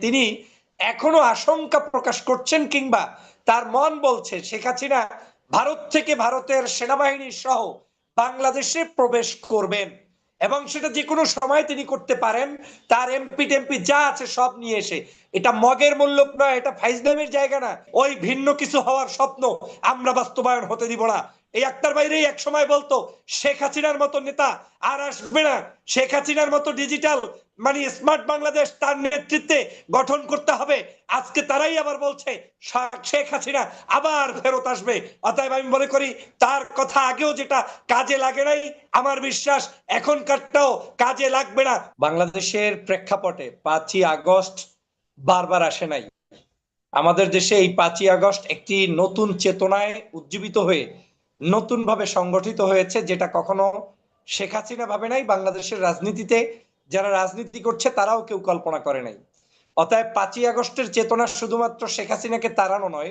তিনি এখনও আশঙ্কা প্রকাশ করছেন কিংবা তার মন বলছে শেখ হাসিনা ভারত থেকে ভারতের সেনাবাহিনী সহ বাংলাদেশে প্রবেশ করবেন। এবং সেটা যে কোনো সময় তিনি করতে পারেন। তার এমপি টেমপি যা আছে সব নিয়ে এসে। এটা মগের মূল্য নয়, এটা ফাইজলামের জায়গা না। ওই ভিন্ন কিছু হওয়ার স্বপ্ন আমরা বাস্তবায়ন হতে দিব না। এই একটার বাইরেই এক সময় বলতো, শেখ হাসিনার মতো নেতা আর আসবে না। শেখ হাসিনার মতো ডিজিটাল মানে স্মার্ট বাংলাদেশ তার নেতৃত্বে গঠন করতে হবে। আজকে তারাই আবার বলছে শেখ হাসিনা আবার ফেরত আসবে। অতএব আমি মনে করি, তার কথা আগেও যেটা কাজে লাগে নাই, আমার বিশ্বাস এখনকারটাও কাজে লাগবে না। বাংলাদেশের প্রেক্ষাপটে পাঁচই আগস্ট বারবার আসে নাই। আমাদের দেশে এই পাঁচই আগস্ট একটি নতুন চেতনায় উজ্জীবিত হয়ে নতুন ভাবে সংগঠিত হয়েছে, যেটা কখনো শেখ হাসিনা ভাবে নাই, বাংলাদেশের রাজনীতিতে যারা রাজনীতি করছে তারাও কেউ কল্পনা করে নাই। অতএব পাঁচই আগস্টের চেতনা শুধুমাত্র শেখ হাসিনাকে তাড়ানো নয়,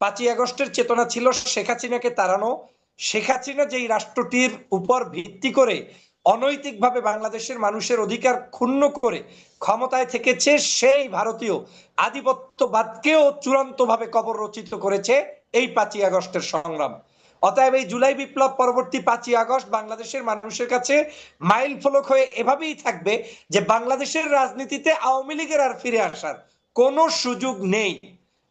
পাঁচই আগস্টের চেতনা ছিল শেখ হাসিনাকে তাড়ানো। শেখ হাসিনা যেই রাষ্ট্রটির উপর ভিত্তি করে অনৈতিকভাবে বাংলাদেশের মানুষের অধিকার ক্ষুণ্ণ করে ক্ষমতায় থেকেছে, সেই ভারতীয় আধিপত্যবাদকেও চূড়ান্তভাবে কবর রচিত করেছে এই পাঁচই আগস্টের সংগ্রাম। অতএব এই জুলাই বিপ্লব পরবর্তী পাঁচই আগস্ট বাংলাদেশের মানুষের কাছে মাইল ফলক হয়ে এভাবেই থাকবে যে বাংলাদেশের রাজনীতিতে আওয়ামী লীগের আর ফিরে আসার কোনো সুযোগ নেই।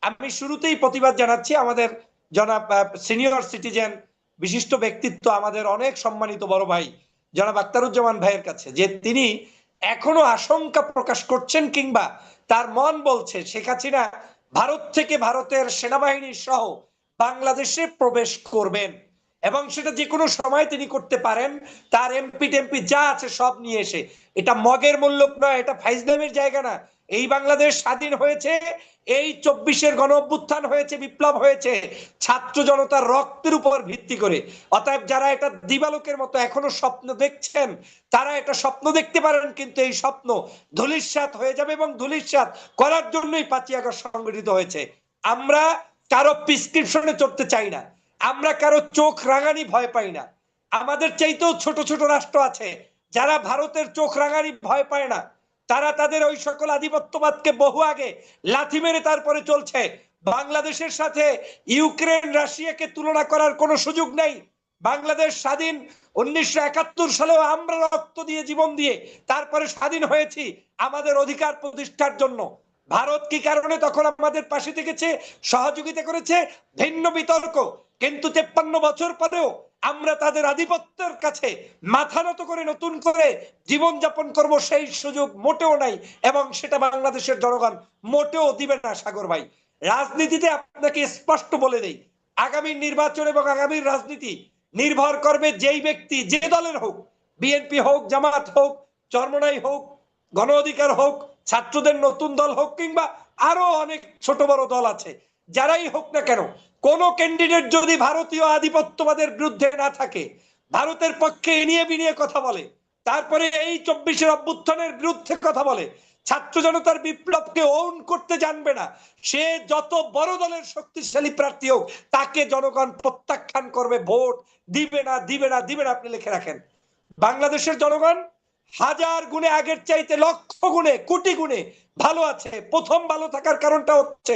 আমি শুরুতেই প্রতিবাদ জানাচ্ছি আমাদের জনাব সিনিয়র সিটিজেন বিশিষ্ট ব্যক্তিত্ব, আমাদের অনেক সম্মানিত বড় ভাই, জনাব আক্তারুজ্জামান ভাইয়ের কাছে, যে তিনি এখনও আশঙ্কা প্রকাশ করছেন কিংবা তার মন বলছে শেখ হাসিনা ভারত থেকে ভারতের সেনাবাহিনী সহ বাংলাদেশে প্রবেশ করবেন। এবং সেটা যে কোনো সময় তিনি করতে পারেন। তার এমপি টেমপি যা আছে সব নিয়ে এসে। এটা মগের মূল্য নয়, এটা ফাইজলামের জায়গা না। এই বাংলাদেশ স্বাধীন হয়েছে, এই চব্বিশের গণ অভ্যুত্থান হয়েছে, বিপ্লব হয়েছে, ছাত্র জনতার রক্তের উপর ভিত্তি করে। অতএব যারা এটা দিবালোকের মতো এখনও স্বপ্ন দেখছেন, তারা এটা স্বপ্ন দেখতে পারেন, কিন্তু এই স্বপ্ন ধুলিস্বাত হয়ে যাবে এবং ধুলিস্বাত করার জন্যই আগস্ট সংগঠিত হয়েছে। আমরা কারও প্রিসক্রিপশনে চড়তে চাই না। আমরা কারও চোখ রাঙানি ভয় পাই না। আমাদের চাইতেও ছোট ছোট রাষ্ট্র আছে, যারা ভারতের চোখ রাঙানি ভয় পায় না। তারা তাদের ওই সকল আধিপত্যবাদকে বহু আগে লাথি মেরে তারপরে চলছে। বাংলাদেশের সাথে ইউক্রেন, রাশিয়াকে তুলনা করার কোনো সুযোগ নেই। বাংলাদেশ স্বাধীন উনিশশো একাত্তর সালেও আমরা রক্ত দিয়ে, জীবন দিয়ে তারপরে স্বাধীন হয়েছি আমাদের অধিকার প্রতিষ্ঠার জন্য। ভারত কি কারণে তখন আমাদের পাশে থেকেছে? সহযোগিতা করেছে? ভিন্ন বিতর্ক। কিন্তু তেপ্পান্ন বছর পরেও আমরা তাদের আধিপত্যের কাছে মাথা নত করে নতুন করে জীবন যাপন করব সেই সুযোগ মোটেও নাই এবং সেটা বাংলাদেশের জনগণ মোটেও দিবে না, সাগর ভাই। রাজনীতিতে আপনাকে স্পষ্ট বলে দেই, আগামী নির্বাচন এবং আগামীর রাজনীতি নির্ভর করবে যেই ব্যক্তি, যে দলের হোক, বিএনপি হোক, জামাত হোক, চরমনাই হোক গণ অধিকার হোক ছাত্রদের নতুন দল হোক কিংবা আরও অনেক ছোট বড় দল আছে, যারাই হোক না কেন, কোন ক্যান্ডিডেট যদি ভারতীয় আধিপত্যবাদের বিরুদ্ধে না থাকে, ভারতের পক্ষে এনিয়ে বিনিয়ে কথা বলে, তারপরে এই চব্বিশের অভ্যুত্থানের বিরুদ্ধে কথা বলে, ছাত্র জনতার বিপ্লবকে ওন করতে জানবে না, সে যত বড় দলের শক্তিশালী প্রার্থী হোক, তাকে জনগণ প্রত্যাখ্যান করবে, ভোট দিবে না দিবে না দিবে না, আপনি লিখে রাখেন। বাংলাদেশের জনগণ হাজার গুণে আগের চাইতে লক্ষ গুণে, কোটি গুণে ভালো আছে। প্রথম ভালো থাকার কারণটা হচ্ছে,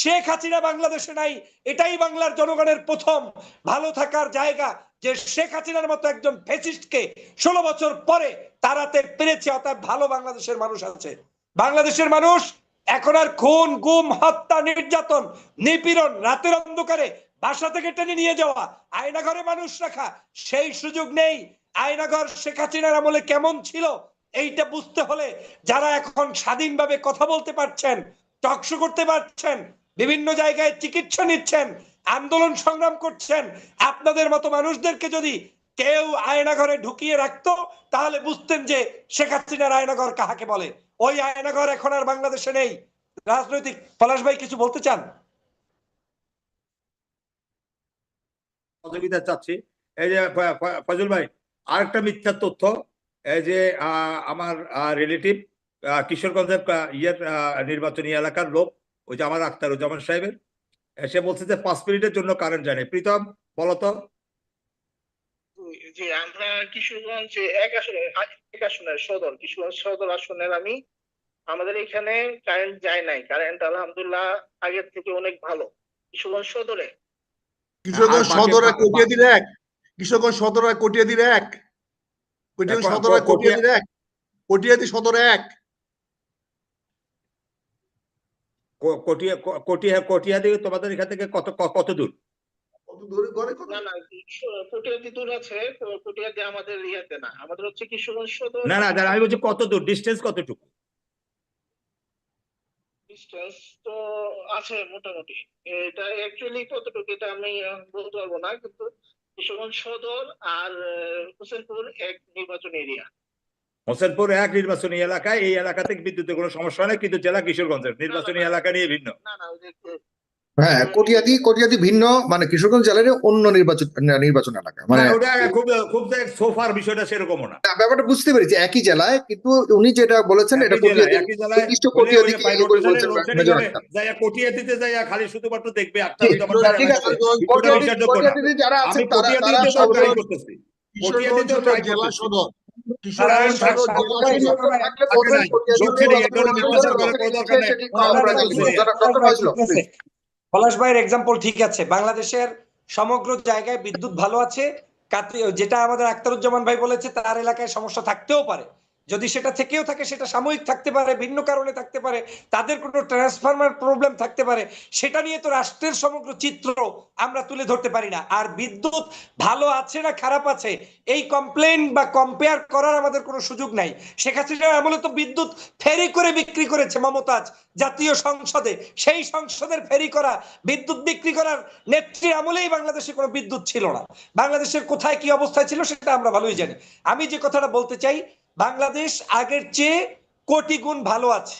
শেখ হাসিনা বাংলাদেশে নাই, এটাই বাংলার জনগণের প্রথম ভালো থাকার জায়গা যে শেখ হাসিনার মতো একজন ফেসিস্টকে ষোলো বছর পরে তারাতে পেরেছে, অর্থাৎ ভালো বাংলাদেশের মানুষ আছে। বাংলাদেশের মানুষ এখন আর খুন, গুম, হত্যা, নির্যাতন, নিপীড়ন, রাতের অন্ধকারে বাসা থেকে টেনে নিয়ে যাওয়া, আয়নাঘরে মানুষ রাখা, সেই সুযোগ নেই। আয়নাঘর শেখ হাসিনার আমলে কেমন ছিল, এইটা বুঝতে হলে যারা এখন স্বাধীনভাবে কথা বলতে পারছেন, টকশো করতে পারছেন, বিভিন্ন জায়গায় চিকিৎসা নিচ্ছেন, আন্দোলন সংগ্রাম করছেন, আপনাদের মতো মানুষদেরকে যদি কেউ আয়নাঘরে ঢুকিয়ে রাখতো, তাহলে বুঝতেন যে শেখ হাসিনার আয়নাঘর কাহাকে বলে। ওই আয়নাঘর এখন আর বাংলাদেশে নেই। রাজনৈতিক, পলাশ ভাই কিছু বলতে চান? সহযোগিতা চাচ্ছি। এই যে ফজল ভাই আরেকটা মিথ্যা তথ্য এই যে আহ, আমার রিলেটিভ কিশোরগঞ্জের ইয়ের নির্বাচনী এলাকার লোক ওই যে আমার আখতারুজ্জামান সাহেবের সে বলছে যে পাঁচ মিনিটের জন্য কারেন্ট জানে প্রীতম বলতো যে আমরা কিশোরগঞ্জ এক আসনে এক আসনের সদর কিশোরগঞ্জ সদর আসনের আমি আমাদের এখানে কারেন্ট যায় নাই। কারেন্ট আলহামদুলিল্লাহ আগের থেকে অনেক ভালো। কিশোরগঞ্জ সদরে। কিশোরগঞ্জ সদর কটিয়াদির এক। কিশোরগঞ্জ সদর আর কটিয়াদির এক। কটিয়াদি এখন সদর আর ক- কটিয়াদির এক। কটিয়াদি সদর এক। কটিয়া কটিয়া তোমাদের এখান থেকে কত কত দূর? না না আমি বলছি কত দূর? ডিস্টেন্স কতটুকু? ডিস্টেন্স তো আছে মোটামুটি। এটা অ্যাকচুয়ালি কতটুকু এটা আমি বলতে পারব না কিন্তু কিশোরগঞ্জ সদর আর হোসেনপুর এক নির্বাচন এরিয়া হোসেনপুর এক নির্বাচনী এলাকায় এই এলাকাতে থেকে বিদ্যুতের কোনো সমস্যা নেই কিন্তু জেলা কিশোরগঞ্জের নির্বাচনী। এলাকা নিয়ে ভিন্ন না না হ্যাঁ কটিয়াদি কটিয়াদি ভিন্ন মানে কিশোরগঞ্জ জেলার অন্য নির্বাচন নির্বাচন এলাকা মানে ওটা খুব খুব সোফার বিষয়টা সেরকমও না। ব্যাপারটা বুঝতে পেরেছি একই জেলায় কিন্তু উনি যেটা বলেছেন এটা একই জেলায়, কটিয়াদি একই জেলায় নির্দিষ্ট উনি ওই যে কটিয়াদিকে by ইয়ে করে rotation এ বলছেন rotation মেজর করে আক্তার। যাইয়া কটিয়া দিতে যাইয়া খালি শুধুমাত্র দেখবে আছে কটিয়াদিতে যারা আছেন তারা করতেছি। জেলা সদর কিশোরগঞ্জ পলাশ ভাইয়ের এক্সাম্পল ঠিক আছে। বাংলাদেশের সমগ্র জায়গায় বিদ্যুৎ ভালো আছে। যেটা আমাদের আক্তারুজ্জামান ভাই বলেছে, তার এলাকায় সমস্যা থাকতেও পারে। যদি সেটা থেকেও থাকে, সেটা সাময়িক থাকতে পারে, ভিন্ন কারণে থাকতে পারে, তাদের কোনো ট্রান্সফরমার প্রবলেম থাকতে পারে, সেটা নিয়ে তো রাষ্ট্রের সমগ্র চিত্র আমরা তুলে ধরতে পারি না। আর বিদ্যুৎ ভালো আছে না খারাপ আছে, এই কমপ্লেন বা কম্পেয়ার করার আমাদের কোনো সুযোগ নাই। শেখ আমলে তো বিদ্যুৎ ফেরি করে বিক্রি করেছে মমতাজ জাতীয় সংসদে। সেই সংসদের ফেরি করা, বিদ্যুৎ বিক্রি করার নেত্রীর আমলেই বাংলাদেশে কোনো বিদ্যুৎ ছিল না। বাংলাদেশের কোথায় কি অবস্থায় ছিল সেটা আমরা ভালোই জানি। আমি যে কথাটা বলতে চাই বাংলাদেশ আগের চেয়ে কোটি গুণ ভালো আছে।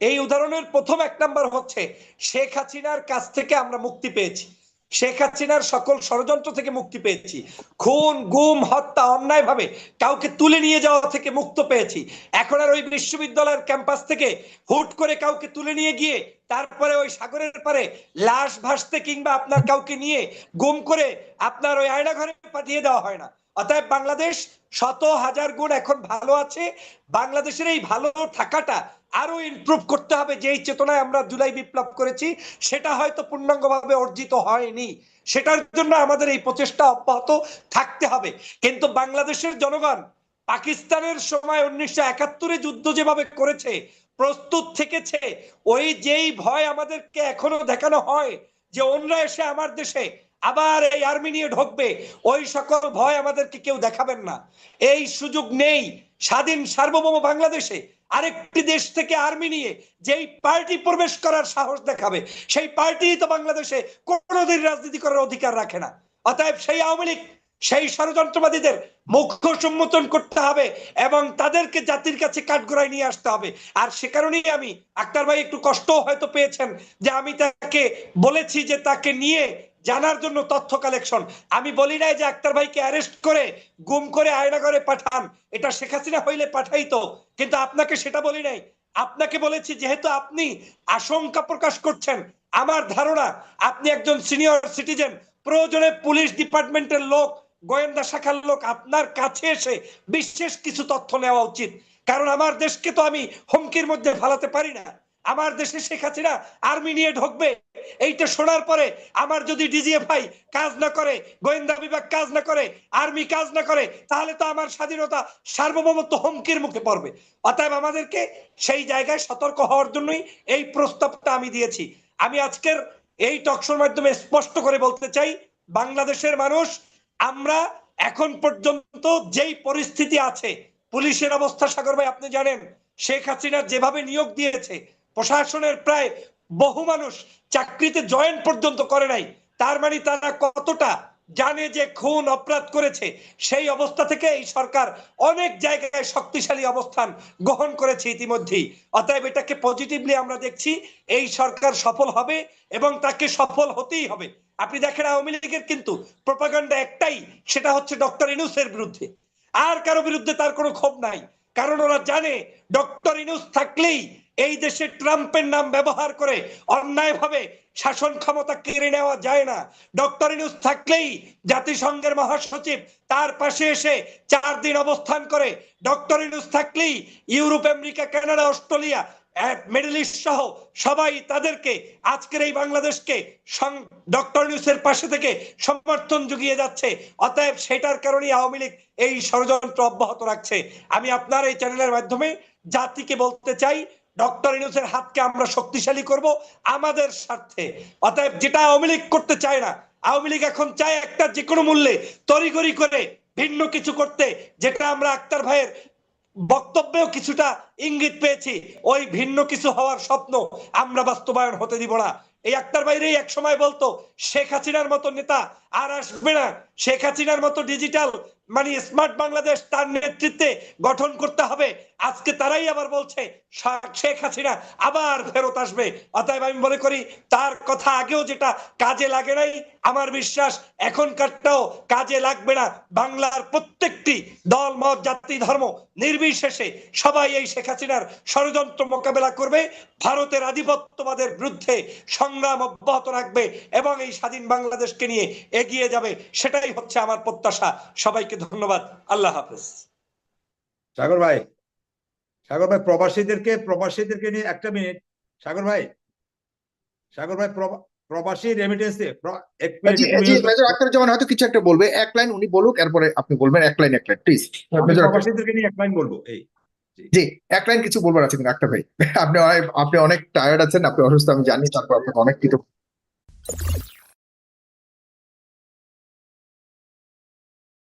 এই উদাহরণের প্রথম এক নাম্বার হচ্ছে, শেখ হাসিনার কাছ থেকে আমরা মুক্তি পেয়েছি। শেখ হাসিনার সকল ষড়যন্ত্র থেকে মুক্তি পেয়েছি। খুন, গুম, হত্যা অন্যায় ভাবে কাউকে তুলে নিয়ে যাওয়া থেকে মুক্ত পেয়েছি। এখন আর ওই বিশ্ববিদ্যালয়ের ক্যাম্পাস থেকে হুট করে কাউকে তুলে নিয়ে গিয়ে তারপরে ওই সাগরের পারে লাশ ভাসতে কিংবা আপনার কাউকে নিয়ে গুম করে আপনার ওই আয়না ঘরে পাঠিয়ে দেওয়া হয় না। অতএব বাংলাদেশ শত হাজার গুণ এখন ভালো আছে। বাংলাদেশের এই ভালো থাকাটা আরও ইমপ্রুভ করতে হবে, যেই চেতনায় আমরা জুলাই বিপ্লব করেছি, সেটা হয়তো পূর্ণাঙ্গভাবে অর্জিত হয়নি। সেটার জন্য আমাদের এই প্রচেষ্টা অব্যাহত থাকতে হবে। কিন্তু বাংলাদেশের জনগণ পাকিস্তানের সময় উনিশশো একাত্তরে যুদ্ধ যেভাবে করেছে, প্রস্তুত থেকেছে, ওই যেই ভয় আমাদেরকে এখনও দেখানো হয় যে অন্যরা এসে আমার দেশে আবার এই আর্মি নিয়ে ঢুকবে। ওই সকল ভয় আমাদেরকে কেউ দেখাবেন না। এই সুযোগ নেই স্বাধীন সার্বভৌম বাংলাদেশে আরেকটি দেশ থেকে আর্মি নিয়ে যেই পার্টি প্রবেশ করার সাহস দেখাবে, সেই পার্টি তো বাংলাদেশে কোনোদিন রাজনীতি করার অধিকার রাখে না। অতএব সেই আওয়ামী লীগ, সেই ষড়যন্ত্রবাদীদের মুখ্য সম্মোচন করতে হবে এবং তাদেরকে জাতির কাছে কাঠগড়ায় নিয়ে আসতে হবে। আর সে কারণেই আমি, আক্তার ভাই একটু কষ্ট হয়তো পেয়েছেন যে আমি তাকে বলেছি যে তাকে নিয়ে জানার জন্য তথ্য কালেকশন আমি বলি নাই যে আক্তার ভাইকে অ্যারেস্ট করে, গুম করে আয়না করে পাঠান। এটা শেখ হাসিনা হইলে পাঠাইতো, কিন্তু আপনাকে সেটা বলি নাই। আপনাকে বলেছি, যেহেতু আপনি আশঙ্কা প্রকাশ করছেন, আমার ধারণা, আপনি একজন সিনিয়র সিটিজেন প্রয়োজনে পুলিশ ডিপার্টমেন্টের লোক, গোয়েন্দা শাখার লোক আপনার কাছে এসে বিশেষ কিছু তথ্য নেওয়া উচিত। কারণ আমার দেশকে তো আমি হুমকির মধ্যে ফেলাতে পারি না। আমার দেশে শেখ হাসিনা আর্মি নিয়ে ঢুকবে। এইটা শোনার পরে আমার যদি ডিজিএফআই কাজ না করে, গোয়েন্দা বিভাগ কাজ না করে আর্মি কাজ না করে, তাহলে তো আমার স্বাধীনতা সার্বভৌমত্ব হুমকির মুখে পড়বে। অতএব আমাদেরকে সেই জায়গায় সতর্ক হওয়ার জন্যই এই প্রস্তাবটা আমি দিয়েছি। আমি আজকের এই টকশোর মাধ্যমে স্পষ্ট করে বলতে চাই, বাংলাদেশের মানুষ, আমরা এখন পর্যন্ত যেই পরিস্থিতি আছে, পুলিশের অবস্থা সাগর ভাই, আপনি জানেন, শেখ হাসিনা যেভাবে নিয়োগ দিয়েছে প্রশাসনের প্রায় বহু মানুষ চাকরিতে জয়েন পর্যন্ত করে নাই। তার মানে তারা কতটা জানে যে খুন অপরাধ করেছে, সেই অবস্থা থেকে এই সরকার অনেক জায়গায় শক্তিশালী অবস্থান গ্রহণ করেছে ইতিমধ্যেই। অতএব এটাকে পজিটিভলি আমরা দেখছি, এই সরকার সফল হবে এবং তাকে সফল হতেই হবে। আপনি দেখেন আওয়ামী লীগের কিন্তু প্রপাগান্ডা একটাই, সেটা হচ্ছে ডক্টর ইনুসের বিরুদ্ধে। আর কারও বিরুদ্ধে তার কোনো ক্ষোভ নাই। কারণ ওরা জানে ডক্টর ইনুস থাকলেই এই দেশে ট্রাম্পের নাম ব্যবহার করে অন্যায়ভাবে শাসন ক্ষমতা কেড়ে নেওয়া যায় না। ডক্টর ইনুস থাকলেই জাতিসংঘের মহাসচিব তার পাশে এসে চার দিন অবস্থান করে। ডক্টর ইনুস থাকলেই Europe, America, Canada, Australia middle east সহ সবাই তাদেরকে, আজকের এই বাংলাদেশকে ডক্টর নিউজের পাশে থেকে সমর্থন জুগিয়ে যাচ্ছে। অতএব সেটার কারণেই আওয়ামী লীগ এই ষড়যন্ত্র অব্যাহত রাখছে। আমি আপনার এই চ্যানেলের মাধ্যমে জাতিকে বলতে চাই ডক্টর ইউনুসের হাতকে আমরা শক্তিশালী করব আমাদের স্বার্থে। অতএব যেটা আওয়ামী লীগ করতে চায় না, আওয়ামী লীগ এখন চায় একটা যে কোনো মূল্যে তড়িগড়ি করে ভিন্ন কিছু করতে, যেটা আমরা আক্তার ভাইয়ের বক্তব্যেও কিছুটা ইঙ্গিত পেয়েছি। ওই ভিন্ন কিছু হওয়ার স্বপ্ন আমরা বাস্তবায়ন হতে দিব না। এই একটার বাইরেই এক সময় বলতো, শেখ হাসিনার মতো নেতা আর আসবে না। শেখ হাসিনার মতো ডিজিটাল মানে স্মার্ট বাংলাদেশ তার নেতৃত্বে গঠন করতে হবে। আজকে তারাই আবার বলছে শেখ হাসিনা আবার ফেরত আসবে। অতএব আমি মনে করি, তার কথা আগেও যেটা কাজে লাগে নাই, আমার বিশ্বাস এখনকারটাও কাজে লাগবে না। বাংলার প্রত্যেকটি দল, মত, জাতি, ধর্ম নির্বিশেষে সবাই এই শেখ হাসিনার ষড়যন্ত্র মোকাবেলা করবে। ভারতের আধিপত্যবাদের বিরুদ্ধে সংগ্রাম অব্যাহত রাখবে এবং এই স্বাধীন বাংলাদেশকে নিয়ে এগিয়ে যাবে। সেটাই হচ্ছে আমার প্রত্যাশা। সবাইকে ধন্যবাদ। আল্লাহ হাফেজ। সাগর ভাই সাগর ভাই প্রবাসীদেরকে প্রবাসীদেরকে নিয়ে একটা মিনিট। সাগর ভাই সাগর ভাই প্রবাসী রেমিটেন্স এক মিনিট জি একটু জি mute- মেজর আক্তারুজ্জামান হয়তো কিছু একটা বলবে। এক লাইন উনি বলুক এরপরে আপনি বলবেন এক লাইন এক লাইন প্লিজ আক্তার প্রবাসীদেরকে নিয়ে এক লাইন বলব এই। জি। এক লাইন কিছু বলবার আছে কিন্তু আক্তার ভাই। আপনি আপনি অনেক টায়ার্ড আছেন আপনি অসুস্থ আমি জানি তারপর আপনাকে অনেক কিছু